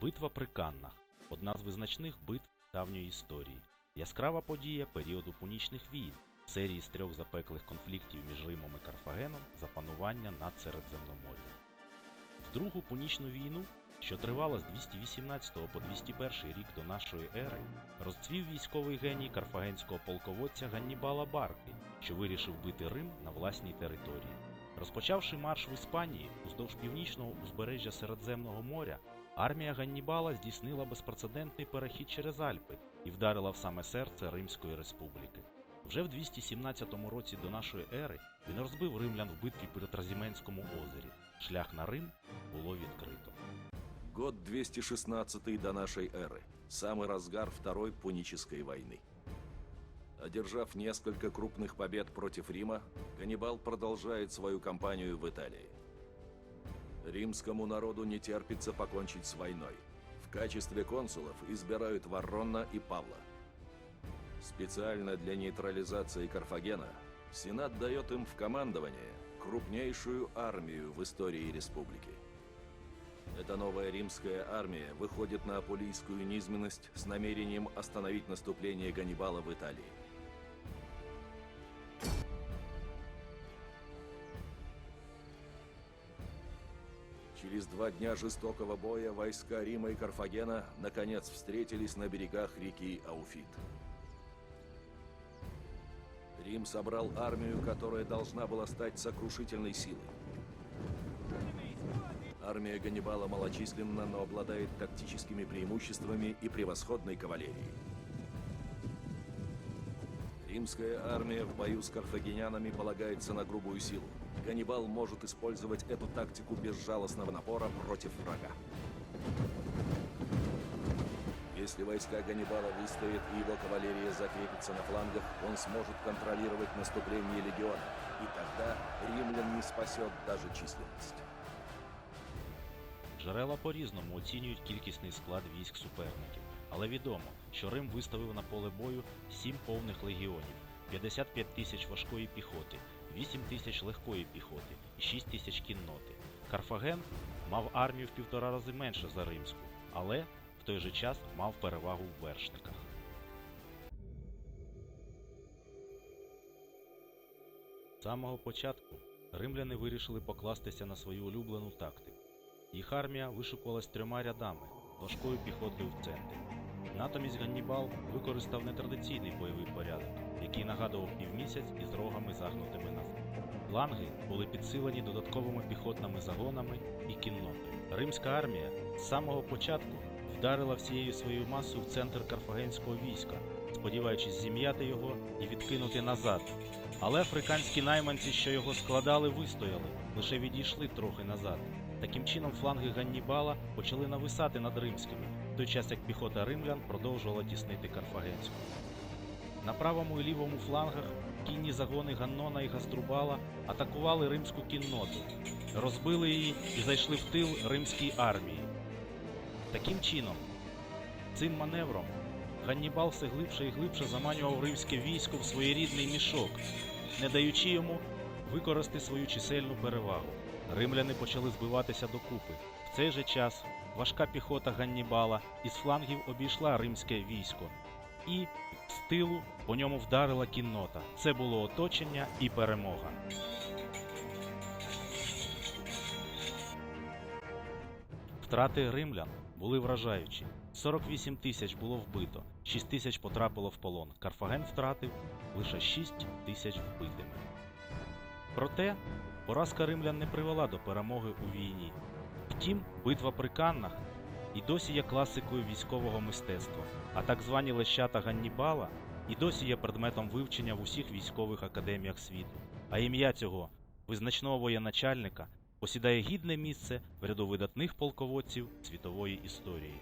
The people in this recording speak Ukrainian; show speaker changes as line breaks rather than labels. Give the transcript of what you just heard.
Битва при Каннах одна з визначних битв давньої історії. Яскрава подія періоду пунічних війн, серії з трьох запеклих конфліктів між Римом і Карфагеном за панування над Середземномор'ям. В Другу пунічну війну, що тривала з 218 по 201 рік до нашої ери, розцвів військовий геній карфагенського полководця Ганнібала Барки, що вирішив бити Рим на власній території. Розпочавши марш в Іспанії уздовж північного узбережжя Середземного моря, армія Ганнібала здійснила безпрецедентний перехід через Альпи і вдарила в саме серце Римської республіки. Вже в 217 році до нашої ери він розбив римлян в битві при Тразіменському озері. Шлях на Рим було відкрито.
Год 216 до нашей эры. Самый разгар Второй Пунической войны. Одержав несколько крупных побед против Рима, Ганнибал продолжает свою кампанию в Италии. Римскому народу не терпится покончить с войной. В качестве консулов избирают Варрона и Павла. Специально для нейтрализации Карфагена Сенат дает им в командование крупнейшую армию в истории республики. Эта новая римская армия выходит на апулийскую низменность с намерением остановить наступление Ганнибала в Италии. Через два дня жестокого боя войска Рима и Карфагена наконец встретились на берегах реки Ауфит. Рим собрал армию, которая должна была стать сокрушительной силой. Армия Ганнибала малочисленна, но обладает тактическими преимуществами и превосходной кавалерией. Римская армия в бою с карфагенянами полагается на грубую силу. Ганнибал может использовать эту тактику безжалостного напора против врага. Если войска Ганнибала выстоят и его кавалерия закрепится на флангах, он сможет контролировать наступление легиона, и тогда римлян не спасет даже численность.
Джерела по-різному оцінюють кількісний склад військ суперників, але відомо, що Рим виставив на поле бою 7 повних легіонів, 55 тисяч важкої піхоти, 8 тисяч легкої піхоти і 6 тисяч кінноти. Карфаген мав армію в півтора рази менше за римську, але в той же час мав перевагу в вершниках. З самого початку римляни вирішили покластися на свою улюблену тактику. Їх армія вишукувалась трьома рядами, важкою піхотою в центрі. Натомість Ганнібал використав нетрадиційний бойовий порядок, який нагадував півмісяць із рогами загнутими назад. Фланги були підсилені додатковими піхотними загонами і кіннотою. Римська армія з самого початку вдарила всією своєю масою в центр карфагенського війська, сподіваючись зім'яти його і відкинути назад. Але африканські найманці, що його складали, вистояли, лише відійшли трохи назад. Таким чином, фланги Ганнібала почали нависати над римськими, в той час як піхота римлян продовжувала тіснити Карфагенську. На правому і лівому флангах кінні загони Ганнона і Гаструбала атакували римську кінноту, розбили її і зайшли в тил римській армії. Таким чином, цим маневром Ганнібал все глибше і глибше заманював римське військо в своєрідний мішок, не даючи йому використати свою чисельну перевагу. Римляни почали збиватися докупи. В цей же час важка піхота Ганнібала із флангів обійшла римське військо, і з тилу по ньому вдарила кіннота. Це було оточення і перемога. Втрати римлян були вражаючі. 48 тисяч було вбито, 6 тисяч потрапило в полон. Карфаген втратив лише 6 тисяч вбитими. Проте поразка римлян не привела до перемоги у війні. Втім, битва при Каннах і досі є класикою військового мистецтва, а так звані лещата Ганнібала і досі є предметом вивчення в усіх військових академіях світу. А ім'я цього визначного воєначальника посідає гідне місце в ряду видатних полководців світової історії.